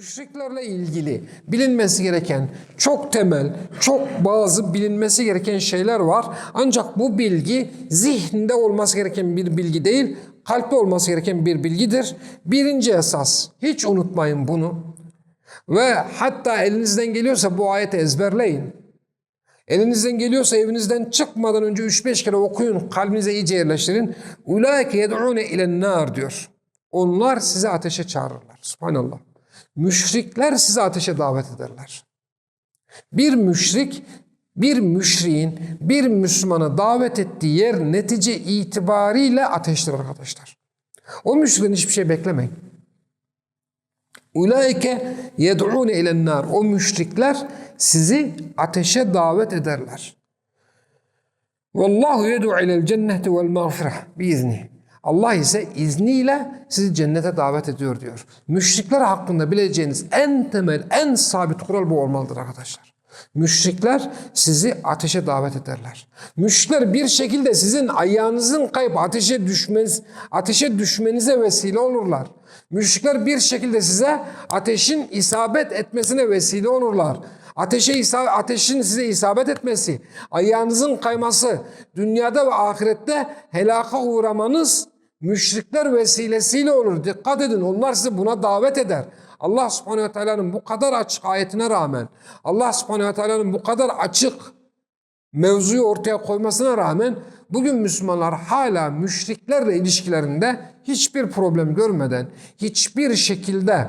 Müşriklerle ilgili bilinmesi gereken çok temel, çok bazı bilinmesi gereken şeyler var. Ancak bu bilgi zihinde olması gereken bir bilgi değil, kalpte olması gereken bir bilgidir. Birinci esas, hiç unutmayın bunu. Ve hatta elinizden geliyorsa bu ayeti ezberleyin. Elinizden geliyorsa evinizden çıkmadan önce 3-5 kere okuyun, kalbinize iyice yerleştirin. Ulaike yed'une ilen nar diyor. Onlar sizi ateşe çağırırlar. Subhanallah. Müşrikler sizi ateşe davet ederler. Bir müşrik, bir müşriğin bir Müslümana davet ettiği yer netice itibariyle ateştir arkadaşlar. O müşrikten hiçbir şey beklemeyin. Ulaike yed'une ilen nar. O müşrikler sizi ateşe davet ederler. Vallahu yed'u ilel cenneti vel mağfireh biizni. Allah ise izniyle sizi cennete davet ediyor diyor. Müşrikler hakkında bileceğiniz en temel, en sabit kural bu olmalıdır arkadaşlar. Müşrikler sizi ateşe davet ederler. Müşrikler bir şekilde sizin ayağınızın kayıp ateşe düşmeniz, ateşe düşmenize vesile olurlar. Müşrikler bir şekilde size ateşin isabet etmesine vesile olurlar. Ateşe isa- ateşin size isabet etmesi, ayağınızın kayması, dünyada ve ahirette helaka uğramanız müşrikler vesilesiyle olur. Dikkat edin onlar sizi buna davet eder. Allah subhanehu ve teala'nın bu kadar açık ayetine rağmen, Allah subhanehu ve teala'nın bu kadar açık mevzuyu ortaya koymasına rağmen bugün Müslümanlar hala müşriklerle ilişkilerinde hiçbir problem görmeden, hiçbir şekilde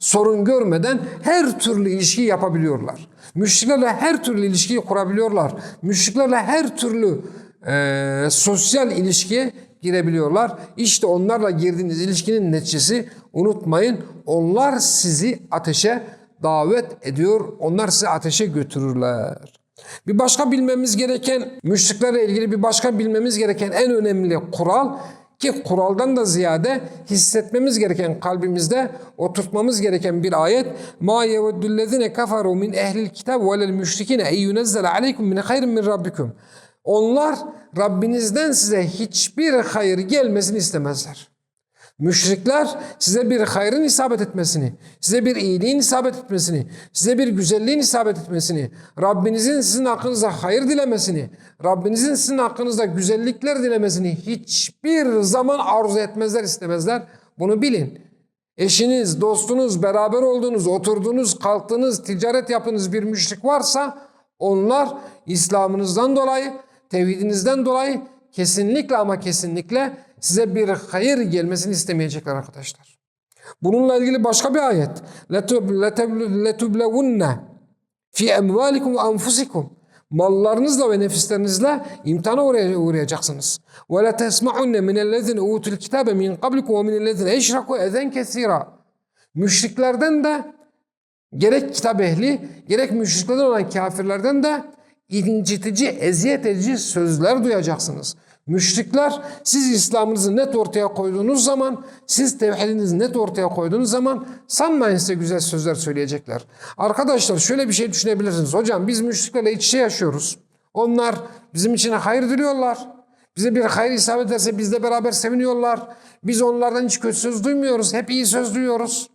sorun görmeden her türlü ilişkiyi yapabiliyorlar. Müşriklerle her türlü ilişkiyi kurabiliyorlar. Müşriklerle her türlü e, sosyal ilişkiye girebiliyorlar. İşte onlarla girdiğiniz ilişkinin neticesi unutmayın. Onlar sizi ateşe davet ediyor. Onlar sizi ateşe götürürler. Bir başka bilmemiz gereken, müşriklerle ilgili bir başka bilmemiz gereken en önemli kural ki kuraldan da ziyade hissetmemiz gereken kalbimizde oturtmamız gereken bir ayet. Ma yeveddüllezine kafaru min ehlil kitab ve lel müşrikine ey yunezzele aleykum min hayrin min rabbikum. Onlar Rabbinizden size hiçbir hayır gelmesini istemezler. Müşrikler size bir hayrın isabet etmesini, size bir iyiliğin isabet etmesini, size bir güzelliğin isabet etmesini, Rabbinizin sizin hakkınızda hayır dilemesini, Rabbinizin sizin hakkınızda güzellikler dilemesini hiçbir zaman arzu etmezler, istemezler. Bunu bilin. Eşiniz, dostunuz, beraber olduğunuz, oturduğunuz, kalktığınız, ticaret yaptığınız bir müşrik varsa onlar İslam'ınızdan dolayı, tevhidinizden dolayı kesinlikle ama kesinlikle size bir hayır gelmesini istemeyecekler arkadaşlar. Bununla ilgili başka bir ayet. لَتُبْلَوُنَّ fi emvalikum ve anfusikum. Mallarınızla ve nefislerinizle imtihana uğray- uğrayacaksınız. Ve la tesma'unne min ellezine utul kitabe min qablikum ve min ellezine eşraku ezen kesira. Müşriklerden de gerek kitap ehli gerek müşriklerden olan kafirlerden de incitici, eziyet edici sözler duyacaksınız. Müşrikler siz İslam'ınızı net ortaya koyduğunuz zaman, siz tevhidinizi net ortaya koyduğunuz zaman sanmayın size güzel sözler söyleyecekler. Arkadaşlar şöyle bir şey düşünebilirsiniz. Hocam biz müşriklerle iç içe yaşıyoruz. Onlar bizim için hayır diliyorlar. Bize bir hayır isabet ederse bizle beraber seviniyorlar. Biz onlardan hiç kötü söz duymuyoruz. Hep iyi söz duyuyoruz.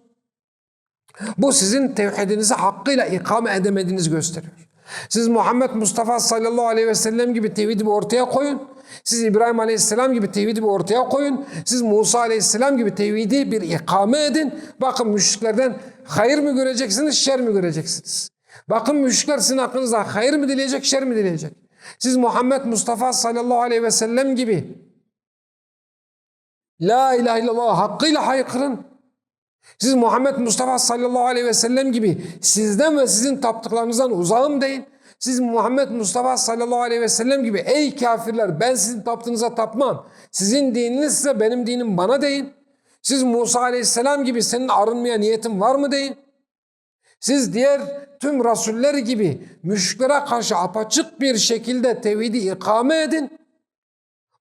Bu sizin tevhidinizi hakkıyla ikame edemediğinizi gösteriyor. Siz Muhammed Mustafa sallallahu aleyhi ve sellem gibi tevhidi bir ortaya koyun. Siz İbrahim aleyhisselam gibi tevhidi bir ortaya koyun. Siz Musa aleyhisselam gibi tevhidi bir ikame edin. Bakın müşriklerden hayır mı göreceksiniz, şer mi göreceksiniz? Bakın müşrikler sizin hakkınızda hayır mı dileyecek, şer mi dileyecek? Siz Muhammed Mustafa sallallahu aleyhi ve sellem gibi La ilahe illallah hakkıyla haykırın. Siz Muhammed Mustafa sallallahu aleyhi ve sellem gibi sizden ve sizin taptıklarınızdan uzağım deyin. Siz Muhammed Mustafa sallallahu aleyhi ve sellem gibi ey kafirler ben sizin taptığınıza tapmam. Sizin dininiz ise benim dinim bana deyin. Siz Musa aleyhisselam gibi senin arınmaya niyetin var mı deyin. Siz diğer tüm rasuller gibi müşriklere karşı apaçık bir şekilde tevhidi ikame edin.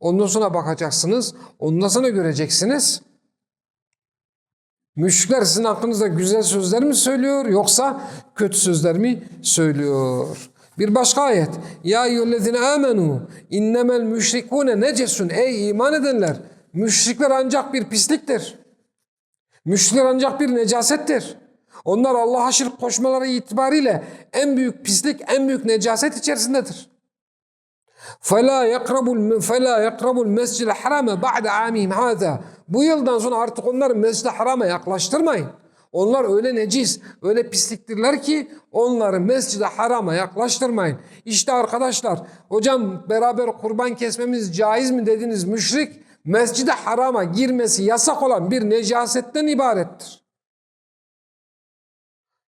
Ondan sonra bakacaksınız, ondan sonra göreceksiniz. Müşrikler sizin hakkınızda güzel sözler mi söylüyor yoksa kötü sözler mi söylüyor? Bir başka ayet. Ya eyyühellezine amenu innemel müşrikune necesun. Ey iman edenler! Müşrikler ancak bir pisliktir. Müşrikler ancak bir necasettir. Onlar Allah'a şirk koşmaları itibariyle en büyük pislik, en büyük necaset içerisindedir. Fela yakrabul fela yakrabul mescid harame ba'de amihim hâzâ. Bu yıldan sonra artık onları mescid harama yaklaştırmayın. Onlar öyle necis, öyle pisliktirler ki onları mescide harama yaklaştırmayın. İşte arkadaşlar hocam beraber kurban kesmemiz caiz mi dediniz müşrik? Mescide harama girmesi yasak olan bir necasetten ibarettir.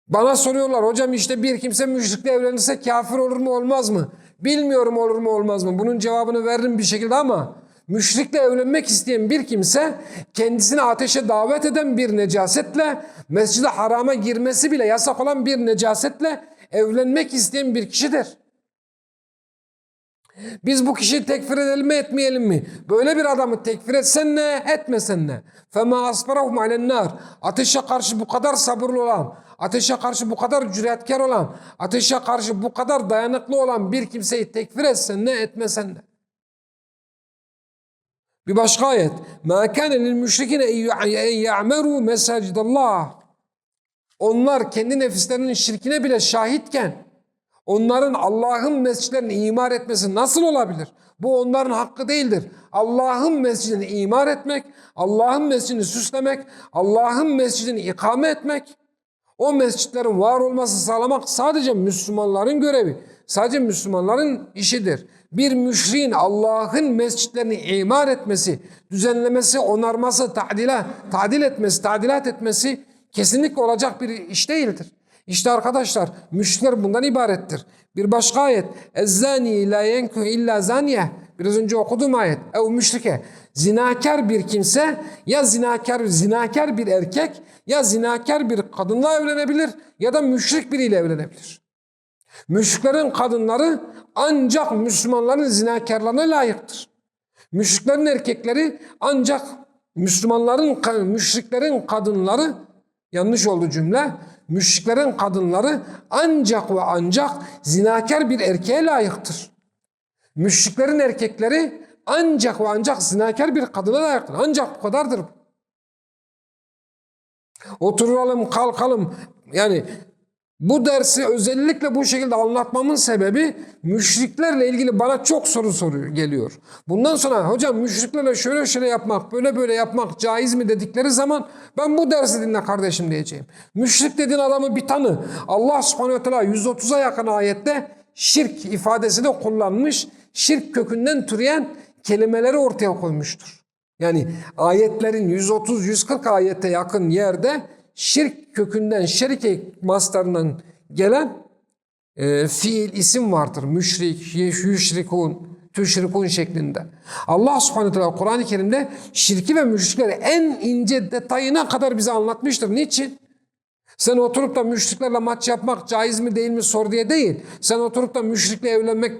Bana soruyorlar hocam işte bir kimse müşrikle evlenirse kafir olur mu olmaz mı? Bilmiyorum olur mu olmaz mı? Bunun cevabını veririm bir şekilde ama müşrikle evlenmek isteyen bir kimse kendisini ateşe davet eden bir necasetle mescid-i harama girmesi bile yasak olan bir necasetle evlenmek isteyen bir kişidir. Biz bu kişiyi tekfir edelim mi etmeyelim mi? Böyle bir adamı tekfir etsen ne etmesen ne? فَمَا أَصْبَرَهُمْ عَلَى النَّارِ Ateşe karşı bu kadar sabırlı olan, ateşe karşı bu kadar cüretkar olan, ateşe karşı bu kadar dayanıklı olan bir kimseyi tekfir etsen ne etmesen ne? Bir başka ayet. مَا كَانَ لِلْمُشْرِكِينَ اَنْ يَعْمَرُوا مَسَاجِدَ اللّٰهِ Onlar kendi nefislerinin şirkine bile şahitken onların Allah'ın mescidlerini imar etmesi nasıl olabilir? Bu onların hakkı değildir. Allah'ın mescidini imar etmek, Allah'ın mescidini süslemek, Allah'ın mescidini ikame etmek, o mescitlerin var olması sağlamak sadece Müslümanların görevi. Sadece Müslümanların işidir. Bir müşriğin Allah'ın mescitlerini imar etmesi, düzenlemesi, onarması, tadila, tadil etmesi, tadilat etmesi kesinlikle olacak bir iş değildir. İşte arkadaşlar müşrikler bundan ibarettir. Bir başka ayet. Ezzani la illa zaniye. Biraz önce okuduğum ayet. Ev müşrike. Zinakar bir kimse ya zinakar zinakar bir erkek ya zinakar bir kadınla evlenebilir ya da müşrik biriyle evlenebilir. Müşriklerin kadınları ancak Müslümanların zinakarlarına layıktır. Müşriklerin erkekleri ancak Müslümanların, müşriklerin kadınları yanlış oldu cümle. Müşriklerin kadınları ancak ve ancak zinakar bir erkeğe layıktır. Müşriklerin erkekleri ancak ve ancak zinakar bir kadına layıktır. Ancak bu kadardır. Oturalım, kalkalım. Yani bu dersi özellikle bu şekilde anlatmamın sebebi müşriklerle ilgili bana çok soru soruyor geliyor. Bundan sonra hocam müşriklerle şöyle şöyle yapmak, böyle böyle yapmak caiz mi dedikleri zaman ben bu dersi dinle kardeşim diyeceğim. Müşrik dediğin adamı bir tanı. Allah subhanehu ve teala 130'a yakın ayette şirk ifadesini kullanmış. Şirk kökünden türeyen kelimeleri ortaya koymuştur. Yani ayetlerin 130-140 ayete yakın yerde şirk kökünden şerike mastarından gelen e, fiil isim vardır. Müşrik, yüşrikun, tüşrikun şeklinde. Allah subhanahu teala Kur'an-ı Kerim'de şirki ve müşrikleri en ince detayına kadar bize anlatmıştır. Niçin? Sen oturup da müşriklerle maç yapmak caiz mi değil mi sor diye değil. Sen oturup da müşrikle evlenmek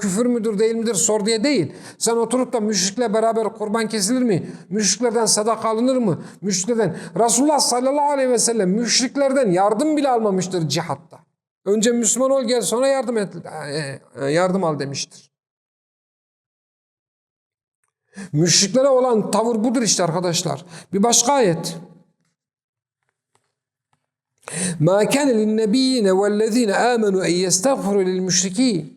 küfür müdür değil midir sor diye değil. Sen oturup da müşrikle beraber kurban kesilir mi? Müşriklerden sadaka alınır mı? Müşriklerden Resulullah sallallahu aleyhi ve sellem müşriklerden yardım bile almamıştır cihatta. Önce Müslüman ol gel sonra yardım et yardım al demiştir. Müşriklere olan tavır budur işte arkadaşlar. Bir başka ayet. Ma kana lin-nebiyyin ve'llezine amenu en yestagfiru lil-müşrikîn.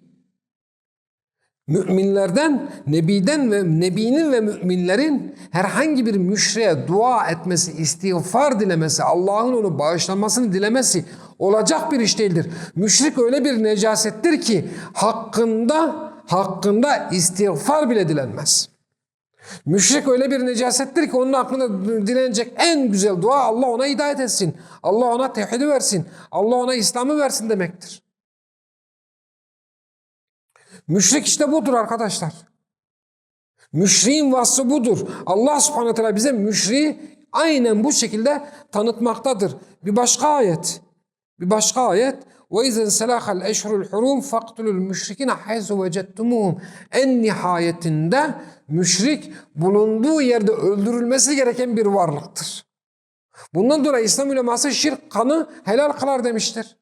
Müminlerden, nebiden ve nebinin ve müminlerin herhangi bir müşriye dua etmesi, istiğfar dilemesi, Allah'ın onu bağışlamasını dilemesi olacak bir iş değildir. Müşrik öyle bir necasettir ki hakkında hakkında istiğfar bile dilenmez. Müşrik öyle bir necasettir ki onun hakkında dilenecek en güzel dua Allah ona hidayet etsin. Allah ona tevhidi versin. Allah ona İslam'ı versin demektir. Müşrik işte budur arkadaşlar. Müşriğin vasfı budur. Allah subhanahu teala bize müşriği aynen bu şekilde tanıtmaktadır. Bir başka ayet. Bir başka ayet. وَاِذَنْ سَلَاخَ الْاَشْهُرُ الْحُرُومِ فَاقْتُلُوا الْمُشْرِكِينَ حَيْثُ وَجَدْتُمُوهُمْ En nihayetinde müşrik bulunduğu yerde öldürülmesi gereken bir varlıktır. Bundan dolayı İslam uleması şirk kanı helal kılar demiştir.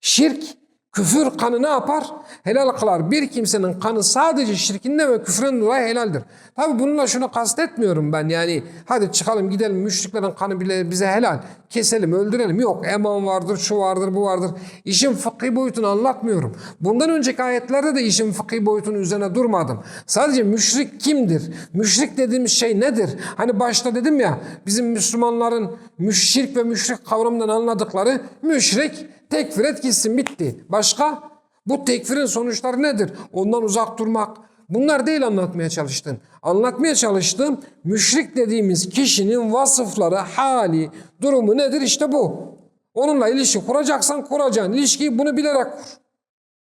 Şirk Küfür kanı ne yapar? Helal kılar. Bir kimsenin kanı sadece şirkinden ve küfrün dolayı helaldir. Tabi bununla şunu kastetmiyorum ben yani hadi çıkalım gidelim müşriklerin kanı bile bize helal. Keselim öldürelim. Yok eman vardır şu vardır bu vardır. İşin fıkhi boyutunu anlatmıyorum. Bundan önceki ayetlerde de işin fıkhi boyutunun üzerine durmadım. Sadece müşrik kimdir? Müşrik dediğimiz şey nedir? Hani başta dedim ya bizim Müslümanların müşrik ve müşrik kavramından anladıkları müşrik tekfir et gitsin bitti. Başka? Bu tekfirin sonuçları nedir? Ondan uzak durmak. Bunlar değil anlatmaya çalıştım. Anlatmaya çalıştım. Müşrik dediğimiz kişinin vasıfları, hali, durumu nedir? İşte bu. Onunla ilişki kuracaksan kuracaksın. İlişkiyi bunu bilerek kur.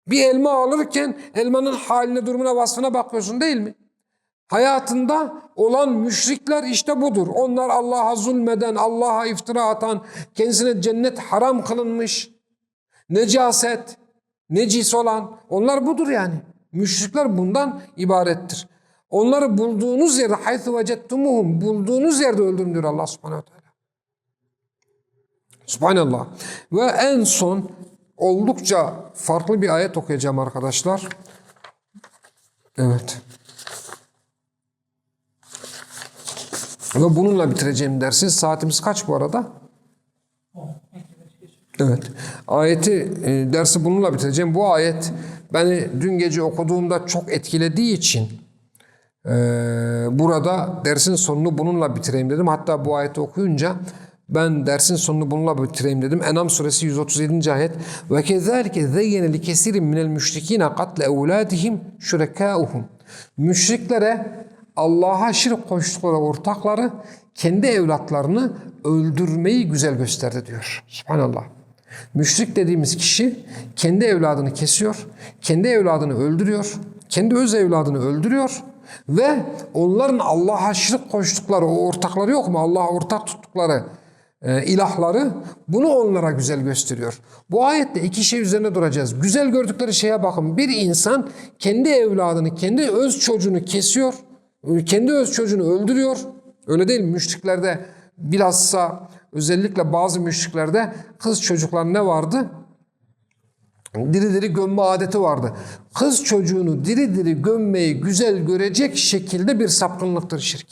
Bir elma alırken elmanın haline, durumuna, vasfına bakıyorsun değil mi? Hayatında olan müşrikler işte budur. Onlar Allah'a zulmeden, Allah'a iftira atan, kendisine cennet haram kılınmış, necaset, necis olan onlar budur yani. Müşrikler bundan ibarettir. Onları bulduğunuz yerde haythu vecettumuhum bulduğunuz yerde öldürün diyor Allah subhanahu wa ta'ala. Subhanallah. Ve en son oldukça farklı bir ayet okuyacağım arkadaşlar. Evet. Ve bununla bitireceğim dersi. Saatimiz kaç bu arada? Evet. Ayeti, e, dersi bununla bitireceğim. Bu ayet beni dün gece okuduğumda çok etkilediği için e, burada dersin sonunu bununla bitireyim dedim. Hatta bu ayeti okuyunca ben dersin sonunu bununla bitireyim dedim. Enam suresi 137. ayet. Ve kezalike zeyyene li kesirin minel müşrikine katle evladihim şurekâuhum. Müşriklere Allah'a şirk koştukları ortakları kendi evlatlarını öldürmeyi güzel gösterdi diyor. Subhanallah. Müşrik dediğimiz kişi kendi evladını kesiyor, kendi evladını öldürüyor, kendi öz evladını öldürüyor ve onların Allah'a şirk koştukları o ortakları yok mu? Allah'a ortak tuttukları e, ilahları bunu onlara güzel gösteriyor. Bu ayette iki şey üzerine duracağız. Güzel gördükleri şeye bakın. Bir insan kendi evladını, kendi öz çocuğunu kesiyor, kendi öz çocuğunu öldürüyor. Öyle değil mi? Müşriklerde bilhassa özellikle bazı müşriklerde kız çocuklar ne vardı? Diri diri gömme adeti vardı. Kız çocuğunu diri diri gömmeyi güzel görecek şekilde bir sapkınlıktır şirk.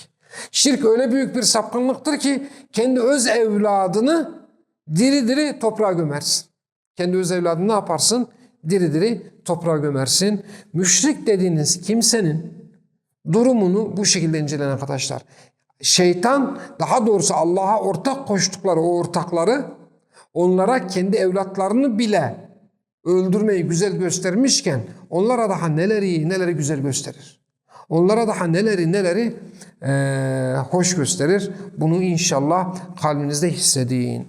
Şirk öyle büyük bir sapkınlıktır ki kendi öz evladını diri diri toprağa gömersin. Kendi öz evladını ne yaparsın? Diri diri toprağa gömersin. Müşrik dediğiniz kimsenin durumunu bu şekilde inceleyin arkadaşlar. Şeytan daha doğrusu Allah'a ortak koştukları o ortakları onlara kendi evlatlarını bile öldürmeyi güzel göstermişken onlara daha neleri neleri güzel gösterir. Onlara daha neleri neleri eee, hoş gösterir. Bunu inşallah kalbinizde hissedin.